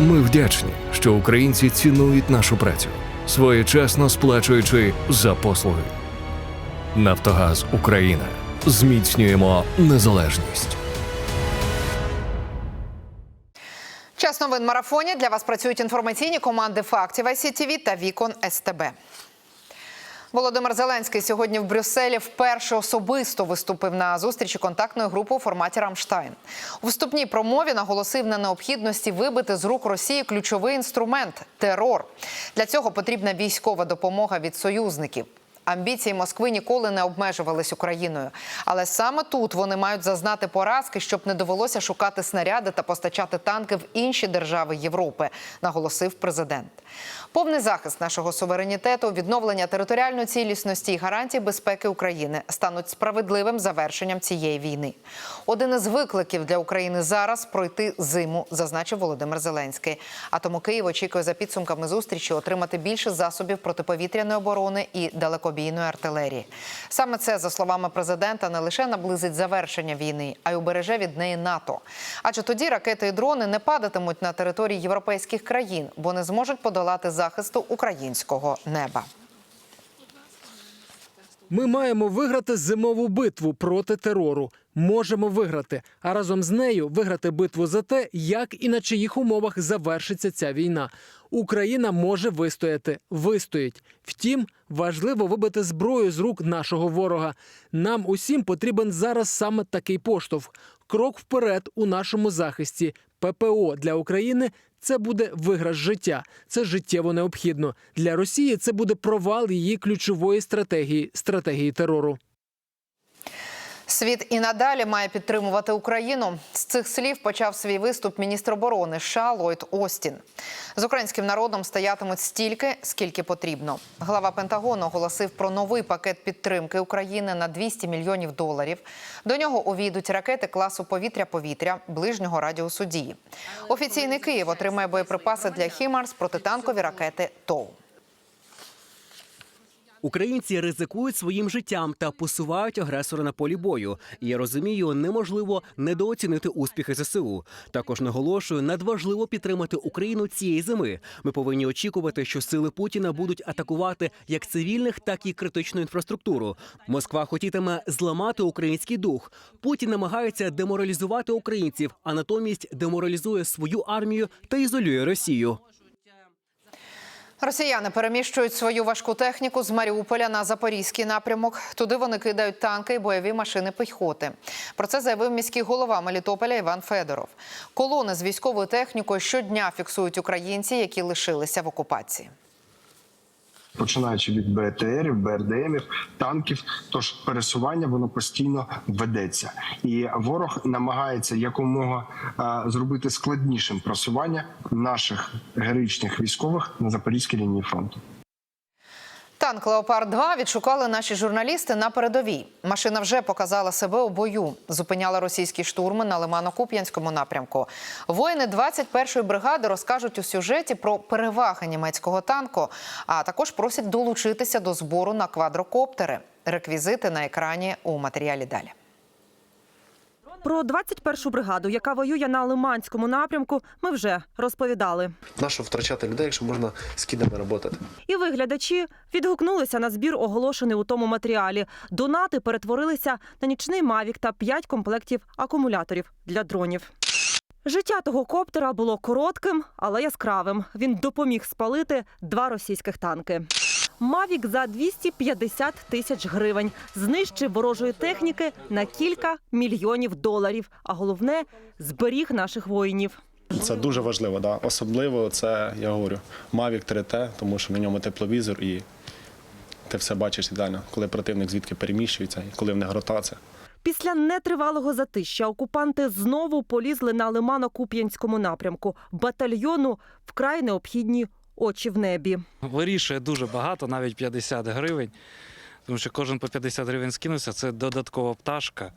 Ми вдячні, що українці цінують нашу працю, своєчасно сплачуючи за послуги. Нафтогаз Україна. Зміцнюємо незалежність. Час новин марафоні для вас працюють інформаційні команди фактів ICTV та Вікон СТБ. Володимир Зеленський сьогодні в Брюсселі вперше особисто виступив на зустрічі контактної групи у форматі Рамштайн. У вступній промові наголосив на необхідності вибити з рук Росії ключовий інструмент терор. Для цього потрібна військова допомога від союзників. Амбіції Москви ніколи не обмежувались Україною, але саме тут вони мають зазнати поразки, щоб не довелося шукати снаряди та постачати танки в інші держави Європи, наголосив президент. Повний захист нашого суверенітету, відновлення територіальної цілісності і гарантії безпеки України стануть справедливим завершенням цієї війни. Один із викликів для України зараз пройти зиму, зазначив Володимир Зеленський. А тому Київ очікує за підсумками зустрічі отримати більше засобів протиповітряної оборони і далекобійної артилерії. Саме це, за словами президента, не лише наблизить завершення війни, а й убереже від неї НАТО. Адже тоді ракети і дрони не падатимуть на території європейських країн, бо не зможуть подолати захисту українського неба. Ми маємо виграти зимову битву проти терору. Можемо виграти, а разом з нею виграти битву за те, як і на чиїх умовах завершиться ця війна. Україна може вистояти, вистоїть. Втім, важливо вибити зброю з рук нашого ворога. Нам усім потрібен зараз саме такий поштовх. Крок вперед у нашому захисті. ППО для України це буде виграш життя. Це життєво необхідно. Для Росії це буде провал її ключової стратегії стратегії терору. Світ і надалі має підтримувати Україну. З цих слів почав свій виступ міністр оборони США Ллойд Остін. З українським народом стоятимуть стільки, скільки потрібно. Глава Пентагону оголосив про новий пакет підтримки України на 200 мільйонів доларів. До нього увійдуть ракети класу повітря-повітря ближнього радіусу дії. Офіційний Київ отримає боєприпаси для Хімарс, протитанкові ракети ТОУ. Українці ризикують своїм життям та посувають агресора на полі бою. Я розумію, неможливо недооцінити успіхи ЗСУ. Також наголошую, надважливо підтримати Україну цієї зими. Ми повинні очікувати, що сили Путіна будуть атакувати як цивільних, так і критичну інфраструктуру. Москва хотітиме зламати український дух. Путін намагається деморалізувати українців, а натомість деморалізує свою армію та ізолює Росію. Росіяни переміщують свою важку техніку з Маріуполя на запорізький напрямок. Туди вони кидають танки і бойові машини піхоти. Про це заявив міський голова Мелітополя Іван Федоров. Колони з військовою технікою щодня фіксують українці, які лишилися в окупації. Починаючи від БТРів, БРДМів, танків. Тож пересування воно постійно ведеться, і ворог намагається якомога а, зробити складнішим просування наших героїчних військових на запорізькій лінії фронту. Танк Леопард 2 відшукали наші журналісти на передовій. Машина вже показала себе у бою. Зупиняла російські штурми на Лимано-Куп'янському напрямку. Воїни 21-ї бригади розкажуть у сюжеті про переваги німецького танку, а також просять долучитися до збору на квадрокоптери. Реквізити на екрані у матеріалі далі. Про 21-шу бригаду, яка воює на Лиманському напрямку, ми вже розповідали. Нащо втрачати людей, якщо можна з кідами працювати? І ви, глядачі, відгукнулися на збір, оголошений у тому матеріалі. Донати перетворилися на нічний мавік та 5 комплектів акумуляторів для дронів. Життя того коптера було коротким, але яскравим. Він допоміг спалити два російських танки. Мавік за 250 тисяч гривень знищив ворожої техніки на кілька мільйонів доларів. А головне зберіг наших воїнів. Це дуже важливо, да. особливо це я говорю Mavic 3T, тому що на ньому тепловізор і ти все бачиш ідеально, коли противник звідки переміщується і коли в них ротація. Після нетривалого затища окупанти знову полізли на Лимано-Куп'янському напрямку батальйону вкрай необхідні очі в небі. Вирішує дуже багато, навіть 50 гривень. Тому що кожен по 50 гривень скинувся, це додаткова пташка.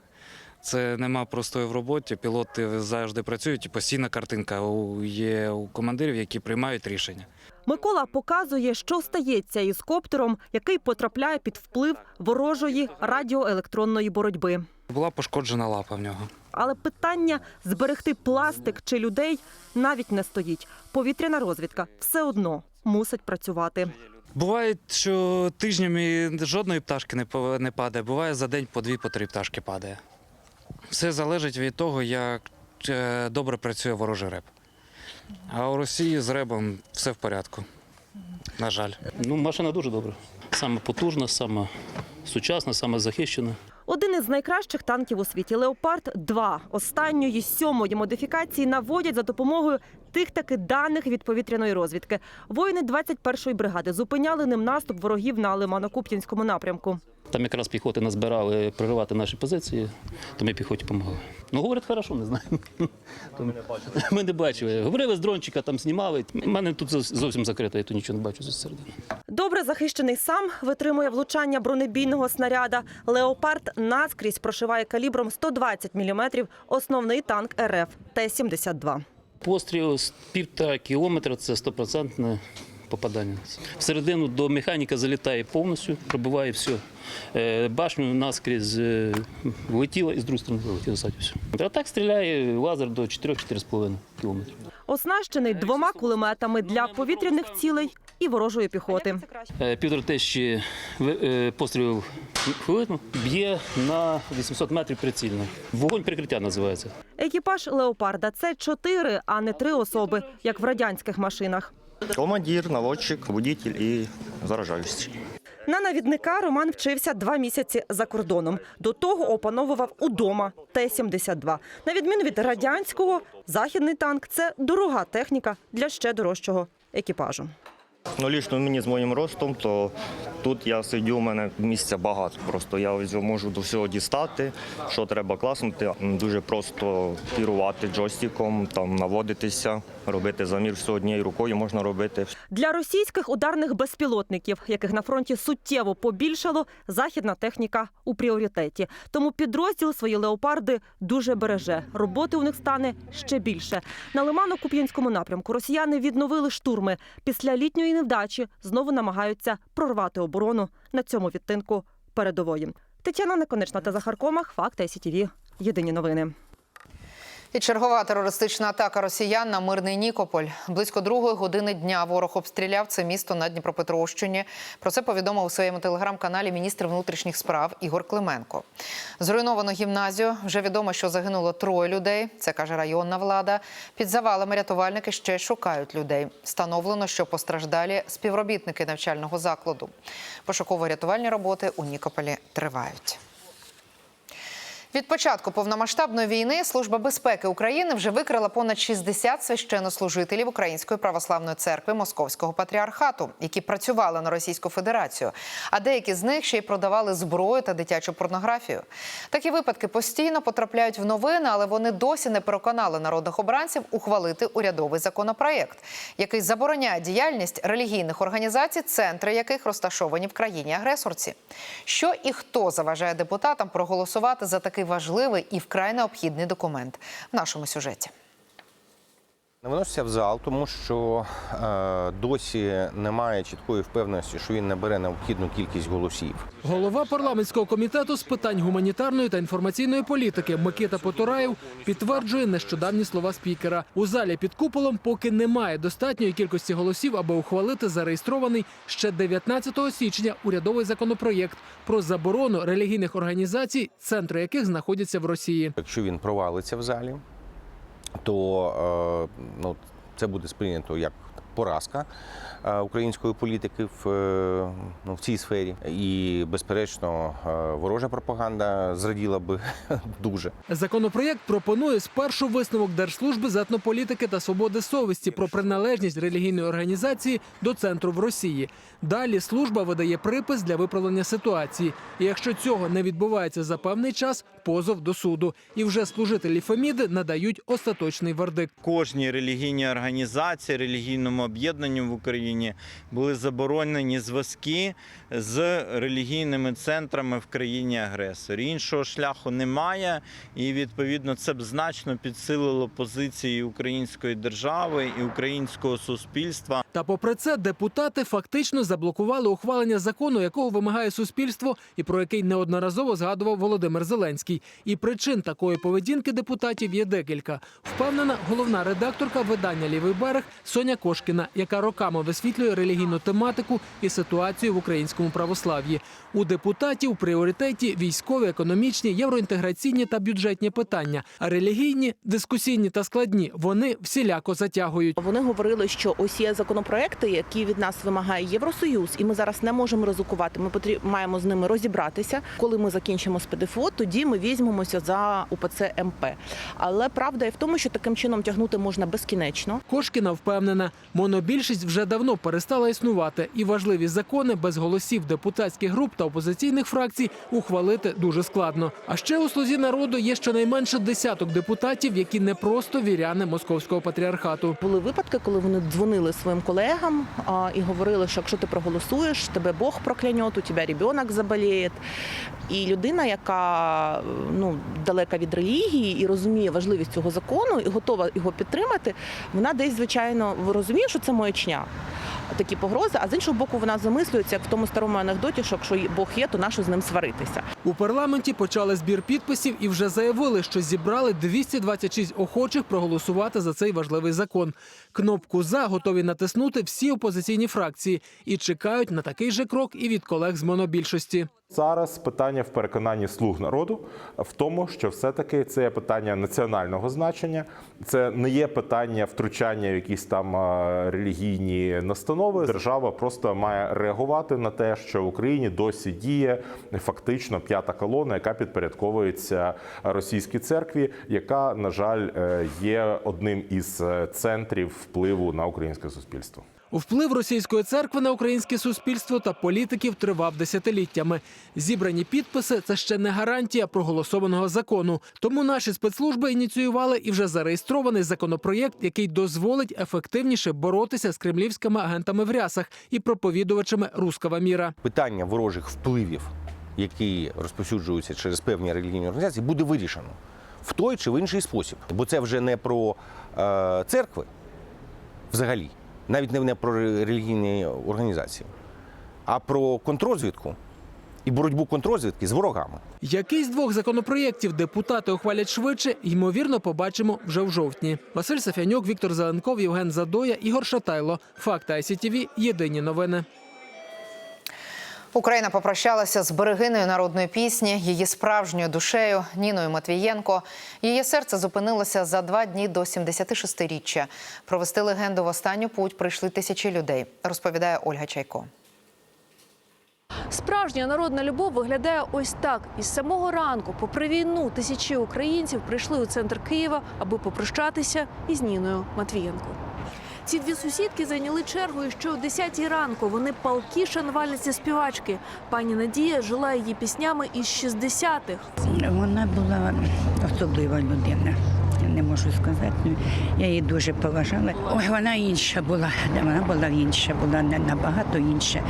Це нема простої в роботі. Пілоти завжди працюють і постійна картинка є у командирів, які приймають рішення. Микола показує, що стається із коптером, який потрапляє під вплив ворожої радіоелектронної боротьби. Була пошкоджена лапа в нього. Але питання зберегти пластик чи людей навіть не стоїть. Повітряна розвідка все одно мусить працювати. Буває, що тижнями жодної пташки не падає. Буває за день по дві, по три пташки падає. Все залежить від того, як е, добре працює ворожий реп. А у Росії з ребом все в порядку. На жаль. Ну, машина дуже добра. Саме потужна, саме сучасна, саме захищена. Один із найкращих танків у світі Леопард 2 останньої сьомої модифікації наводять за допомогою тих таки даних від повітряної розвідки. Воїни 21-ї бригади зупиняли ним наступ ворогів на Лимано-Куп'янському напрямку. Там якраз піхоти назбирали проривати наші позиції, то ми піхоті допомагали. Ну, говорять, хорошо, не знаю. То ми, ми не бачили. Говорили з дрончика, там знімали. У мене тут зовсім закрито, я тут нічого не бачу зсередини. Добре захищений сам витримує влучання бронебійного снаряда. Леопард наскрізь прошиває калібром 120 мм основний танк РФ Т-72. Постріл з півтора кілометра це стопроцентне попадання. Всередину до механіка залітає повністю, пробиває все. Е, Башню наскрізь е, влетіла і з другої сторони вилетіла ззаді все. А так стріляє лазер до 4-4,5 кілометрів. Оснащений двома кулеметами для повітряних цілей і ворожої піхоти. Е, Півтора тисячі пострілів хвилину б'є на 800 метрів прицільно. Вогонь прикриття називається. Екіпаж леопарда це чотири, а не три особи, як в радянських машинах. Командир, наводчик, водитель і заражаючий. На навідника Роман вчився два місяці за кордоном. До того опановував удома Т-72. На відміну від радянського, західний танк це дорога техніка для ще дорожчого екіпажу. Ну, лічно мені з моїм ростом, то тут я сидю, у мене місця багато. Просто я ось можу до всього дістати, що треба класнути. Дуже просто керувати джойстиком, там наводитися, робити замір все однією рукою можна робити. Для російських ударних безпілотників, яких на фронті суттєво побільшало, західна техніка у пріоритеті. Тому підрозділ свої леопарди дуже береже. Роботи у них стане ще більше. На Лимано-Куп'янському напрямку росіяни відновили штурми. Після літньої невдачі знову намагаються прорвати оборону на цьому відтинку передової. Тетяна Неконечна та Захар Комах. Факти СІТІВІ. Єдині новини. І чергова терористична атака росіян на мирний Нікополь. Близько другої години дня ворог обстріляв це місто на Дніпропетровщині. Про це повідомив у своєму телеграм-каналі міністр внутрішніх справ Ігор Клименко. Зруйновано гімназію. Вже відомо, що загинуло троє людей. Це каже районна влада. Під завалами рятувальники ще шукають людей. Встановлено, що постраждалі співробітники навчального закладу. Пошуково-рятувальні роботи у Нікополі тривають. Від початку повномасштабної війни Служба безпеки України вже викрила понад 60 священнослужителів Української православної церкви Московського патріархату, які працювали на Російську Федерацію. А деякі з них ще й продавали зброю та дитячу порнографію. Такі випадки постійно потрапляють в новини, але вони досі не переконали народних обранців ухвалити урядовий законопроєкт, який забороняє діяльність релігійних організацій, центри яких розташовані в країні агресорці. Що і хто заважає депутатам проголосувати за такий важливий і вкрай необхідний документ в нашому сюжеті. Не виноситься в зал, тому що е, досі немає чіткої впевненості, що він набере необхідну кількість голосів. Голова парламентського комітету з питань гуманітарної та інформаційної політики Микита Потураєв підтверджує нещодавні слова спікера. У залі під куполом поки немає достатньої кількості голосів, аби ухвалити зареєстрований ще 19 січня урядовий законопроєкт про заборону релігійних організацій, центри яких знаходяться в Росії. Якщо він провалиться в залі, то е, ну, це буде сприйнято як поразка е, української політики в, е, ну, в цій сфері. І, безперечно, ворожа пропаганда зраділа би дуже. Законопроєкт пропонує спершу висновок Держслужби з етнополітики та свободи совісті про приналежність релігійної організації до центру в Росії. Далі служба видає припис для виправлення ситуації. І якщо цього не відбувається за певний час, позов до суду. І вже служителі Феміди надають остаточний вердикт. кожній релігійній організації, релігійному об'єднанню в Україні були заборонені зв'язки з релігійними центрами в країні агресорі. Іншого шляху немає, і відповідно це б значно підсилило позиції української держави і українського суспільства. Та попри це, депутати фактично заблокували ухвалення закону, якого вимагає суспільство, і про який неодноразово згадував Володимир Зеленський. І причин такої поведінки депутатів є декілька. Впевнена головна редакторка видання Лівий берег Соня Кошкіна, яка роками висвітлює релігійну тематику і ситуацію в українському православ'ї. У депутатів пріоритеті військові, економічні, євроінтеграційні та бюджетні питання. А релігійні, дискусійні та складні вони всіляко затягують. Вони говорили, що ось є законопроекти, які від нас вимагає Євросоюз, і ми зараз не можемо ризикувати. Ми маємо з ними розібратися. Коли ми закінчимо з ПДФО, тоді ми візьмемося за УПЦ МП. Але правда є в тому, що таким чином тягнути можна безкінечно. Кошкіна впевнена, монобільшість вже давно перестала існувати, і важливі закони без голосів депутатських груп та опозиційних фракцій ухвалити дуже складно. А ще у слузі народу є щонайменше десяток депутатів, які не просто віряни московського патріархату. Були випадки, коли вони дзвонили своїм колегам а, і говорили, що якщо ти проголосуєш, тебе Бог прокляне, у тебе ребенок заболіє. І людина, яка ну далека від релігії і розуміє важливість цього закону і готова його підтримати, вона десь звичайно розуміє, що це маячня. Такі погрози, а з іншого боку, вона замислюється, як в тому старому анекдоті, що якщо Бог є, то нащо з ним сваритися. У парламенті почали збір підписів і вже заявили, що зібрали 226 охочих проголосувати за цей важливий закон. Кнопку за готові натиснути всі опозиційні фракції і чекають на такий же крок і від колег з монобільшості. Зараз питання в переконанні слуг народу в тому, що все-таки це є питання національного значення, це не є питання втручання в якісь там релігійні настанови. Держава просто має реагувати на те, що в Україні досі діє фактично п'ята колона, яка підпорядковується російській церкві, яка на жаль е, є одним із е, центрів впливу на українське суспільство. Вплив російської церкви на українське суспільство та політиків тривав десятиліттями. Зібрані підписи це ще не гарантія проголосованого закону. Тому наші спецслужби ініціювали і вже зареєстрований законопроєкт, який дозволить ефективніше боротися з кремлівськими агентами в рясах і проповідувачами руского міра. Питання ворожих впливів, які розповсюджуються через певні релігійні організації, буде вирішено в той чи в інший спосіб. Бо це вже не про е, церкви взагалі, навіть не про релігійні організації, а про контрозвідку. і боротьбу контрозвідки з ворогами. Який з двох законопроєктів депутати ухвалять швидше, ймовірно, побачимо вже в жовтні. Василь Сафянюк, Віктор Зеленков, Євген Задоя, Ігор Шатайло. Факти ICTV. Єдині новини. Україна попрощалася з берегиною народної пісні, її справжньою душею Ніною Матвієнко. Її серце зупинилося за два дні до 76-річчя. Провести легенду в останню путь прийшли тисячі людей, розповідає Ольга Чайко. Справжня народна любов виглядає ось так. Із самого ранку, попри війну, тисячі українців прийшли у центр Києва, аби попрощатися із Ніною Матвієнко. Ці дві сусідки зайняли чергу ще о 10 ранку. Вони палкі шанувальниці співачки. Пані Надія жила її піснями із 60-х. Вона була особлива людина. Не можу сказати. Ну, Я її дуже поважала. Ой, вона інша була. Вона була інша, була набагато інша.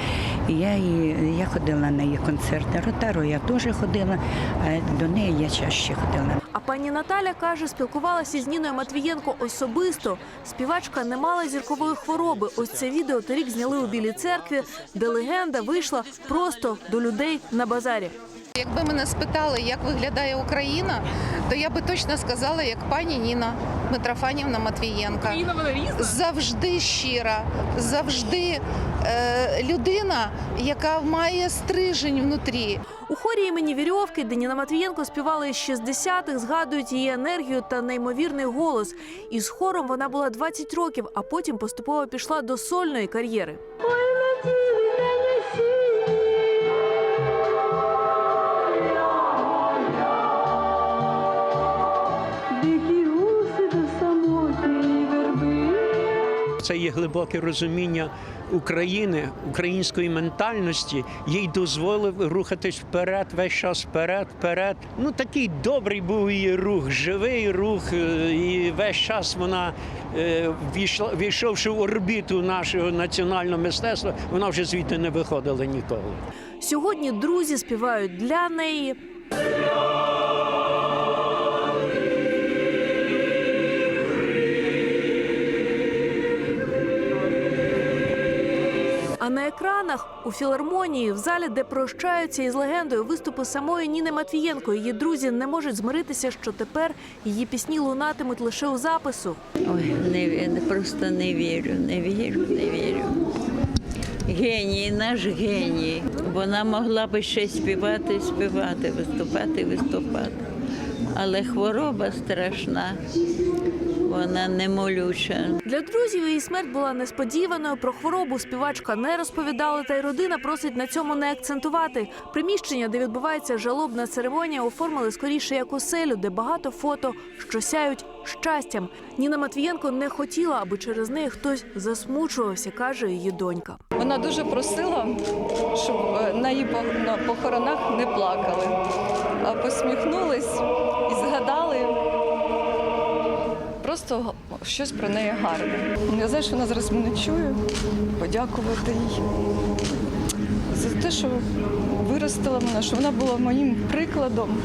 Я її, я ходила на її концерти. Ротару я теж ходила, а до неї я чаще ходила. А пані Наталя каже, спілкувалася з Ніною Матвієнко особисто. Співачка не мала зіркової хвороби. Ось це відео торік зняли у Білій церкві, де легенда вийшла просто до людей на базарі. Якби мене спитали, як виглядає Україна, то я би точно сказала, як пані Ніна Митрофанівна Матвієнка. Завжди щира, завжди е, людина, яка має стрижень внутрі. У хорі імені Вірьовки, де Ніна Матвієнко співала із 60-х, згадують її енергію та неймовірний голос. Із хором вона була 20 років, а потім поступово пішла до сольної кар'єри. Це є глибоке розуміння України, української ментальності, їй дозволив рухатись вперед, весь час вперед, вперед. Ну такий добрий був її рух, живий рух, е, і весь час вона е, війшовши в орбіту нашого національного мистецтва, вона вже звідти не виходила ніколи. Сьогодні друзі співають для неї. На екранах у філармонії, в залі, де прощаються із легендою виступи самої Ніни Матвієнко, її друзі не можуть змиритися, що тепер її пісні лунатимуть лише у запису. Ой, не, просто не вірю, не вірю, не вірю. Геній, наш геній. Вона могла би ще співати, співати, виступати, виступати. Але хвороба страшна, вона немолюча. Для друзів її смерть була несподіваною. Про хворобу співачка не розповідала, та й родина просить на цьому не акцентувати. Приміщення, де відбувається жалобна церемонія, оформили скоріше як оселю, де багато фото, що сяють щастям. Ніна Матвієнко не хотіла, аби через неї хтось засмучувався, каже її донька. Вона дуже просила, щоб е, на її похоронах не плакали, а посміхнулись і згадали просто щось про неї гарне. Я знаю, що вона зараз мене чує, подякувати їй за те, що виростила мене, що вона була моїм прикладом.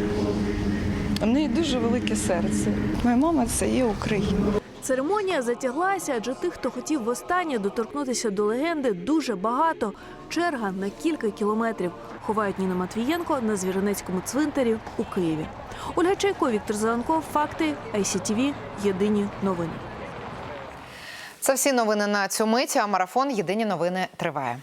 У неї дуже велике серце. Моя мама це є Україна. Церемонія затяглася, адже тих, хто хотів востаннє доторкнутися до легенди, дуже багато. Черга на кілька кілометрів. Ховають Ніну Матвієнко на Звіринецькому цвинтарі у Києві. Ольга Чайко, Віктор Зеленков, Факти, ICTV, Єдині новини. Це всі новини на цю мить. А марафон Єдині новини триває.